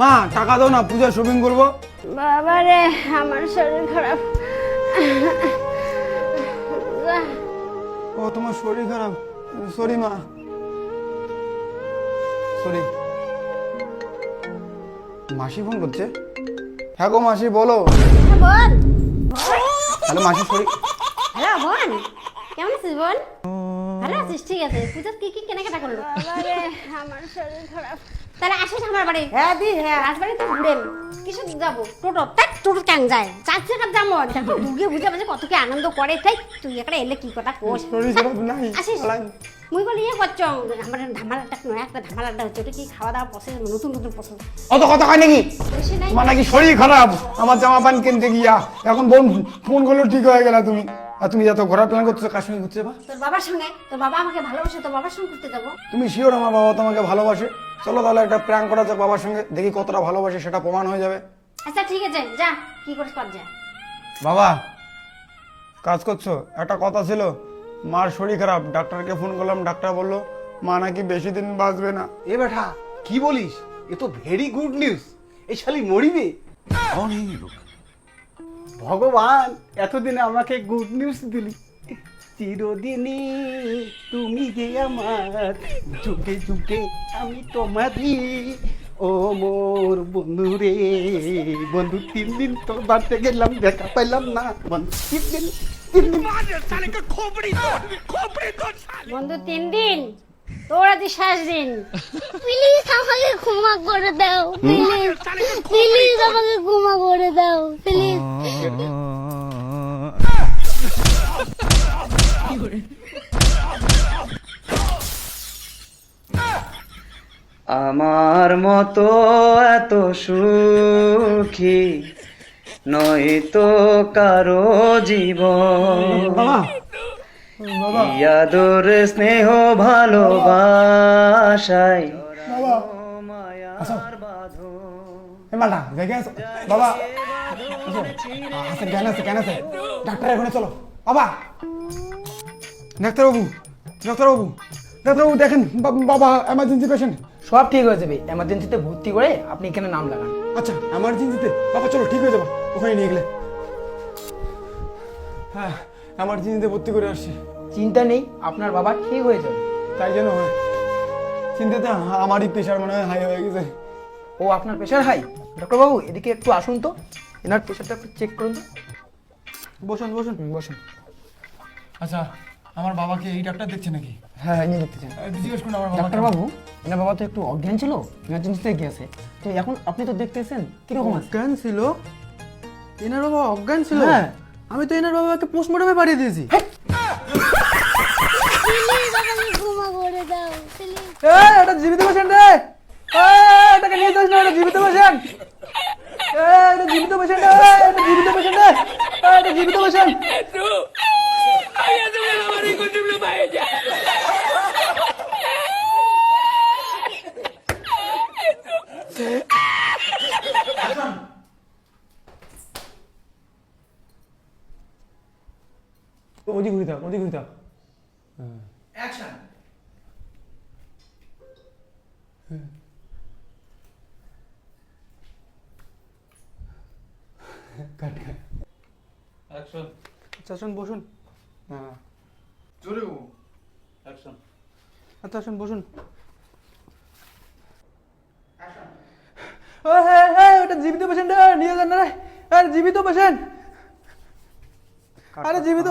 মা টাকা দাও না পূজা শপিং করব। বাবা রে আমার শরীর খারাপ। ও তোমার শরীর খারাপ। সরি মা। সরি। মাসি ফোন করছে? হ্যাঁ গো মাসি বলো। হ্যাঁ, বোন হ্যালো মাসি সরি। হ্যালো বোন। কেমন আছিস বোন? ভালো আছিস? ঠিক আছে। পুজোর কি কি কেনাকাটা করল? বাবা রে আমার শরীর খারাপ। তাহলে আসিস আমার বাড়ি। হ্যাঁ দি হ্যাঁ। রাজবাড়ি তো ঘুরেন কিসে যাব? টোটো তাই টোটো কেন যায়? চার চাকার যাব দেখো দুর্গে বুঝে কত কি আনন্দ করে। তাই তুই একটা এলে কি কথা নাই। আসিস। মুই বলি ইয়ে করছ? আমার ধামালাটা নয় একটা ধামালাটা হচ্ছে। ওটা কি খাওয়া দাওয়া পছন্দ নতুন নতুন পছন্দ অত কথা হয় নাকি? নাকি শরীর খারাপ। আমার জামা প্যান্ট কিনতে গিয়া। এখন বোন ফোন করল ঠিক হয়ে গেলা তুমি। আর তুমি যত ঘোরার প্ল্যান করছ কার সঙ্গে ঘুরছে বা তোর বাবার সঙ্গে? তোর বাবা আমাকে ভালোবাসে তোর বাবার সঙ্গে ঘুরতে যাব? তুমি শিওর আমার বাবা তোমাকে ভালোবাসে? চলো তাহলে একটা প্র্যাঙ্ক করা যাক বাবার সঙ্গে দেখি কতটা ভালোবাসে সেটা প্রমাণ হয়ে যাবে। আচ্ছা ঠিক আছে যা কি করছ কর যা। বাবা কাজ করছ? একটা কথা ছিল মার শরীর খারাপ ডাক্তারকে ফোন করলাম ডাক্তার বলল মা নাকি বেশি দিন বাঁচবে না। এ বেটা কি বলিস? এ তো ভেরি গুড নিউজ এই শালি মরিবে। ভগবান এতদিনে আমাকে গুড নিউজ দিলি। চিরদিনই তুমি যে আমার যুগে যুগে আমি তোমারই। ও মোর বন্ধু রে বন্ধু তিন দিন তোর বাড়িতে গেলাম দেখা পাইলাম না। বন্ধু তিন দিন তিন দিন। বন্ধু তিন দিন তোর আজ শেষ দিন। প্লিজ আমাকে ক্ষমা করে দাও প্লিজ প্লিজ আমাকে ক্ষমা করে দাও প্লিজ আমার মতো এত সুখী নয়তো কারও জীবন। বাবা। বাবা ইয়াদর স্নেহ ভালোবাসাই বাবা। মায়ার কেন আছে? কেন আছে ডাক্তার এখানে চলো। বাবা। ডাক্তারবাবু ডাক্তারবাবু ডাক্তারবাবু দেখেন বাবা এমার্জেন্সি পেশেন্ট সব ঠিক হয়ে যাবে এমার্জেন্সিতে ভর্তি করে আপনি এখানে নাম লাগান আচ্ছা এমার্জেন্সিতে বাবা চলো ঠিক হয়ে যাব ওখানে নিয়ে গেলে। হ্যাঁ এমার্জেন্সিতে ভর্তি করে আসছি। চিন্তা নেই আপনার বাবা ঠিক হয়ে যাবে। তাই জন্য হয়। চিন্তাতে আমারই প্রেশার মনে হয় হাই হয়ে গেছে। ও আপনার প্রেশার হাই ডক্টরবাবু এদিকে একটু আসুন তো। এনার প্রেশারটা একটু চেক করুন তো। বসুন বসুন। বসুন। আচ্ছা আমার বাবাকে এই ডাক্তার দেখছে নাকি? হ্যাঁ হ্যাঁ নিয়ে দেখতেছেন। জিজ্ঞেস করুন আমার বাবা ডাক্তারবাবু এনার বাবা তো একটু অজ্ঞান ছিল ইমার্জেন্সিতে গিয়েছে। তো এখন আপনি তো দেখতেছেন কীরকম আছে? অজ্ঞান ছিল? এনার বাবা অজ্ঞান ছিল? হ্যাঁ। আমি তো এনার বাবাকে পোস্টমর্টমে পাঠিয়ে দিয়েছি। এটা জীবিত পেশেন্ট রে! এই, এটাকে নিয়ে যাস না এটা জীবিত পেশেন্ট এটা জীবিত পেশেন্ট এটা জীবিত পেশেন্ট এটা জীবিত পেশেন্ট ওদিক ঘুরে থাক ওদিক ঘুরে থাক। আচ্ছা আসুন বসুন। হ্যাঁ আচ্ছা আসুন বসুন। হ্যাঁ এই, ওটা জীবিত পেশেন্ট নিয়ে যান না রে। জীবিত পেশেন্ট আরে জীবিত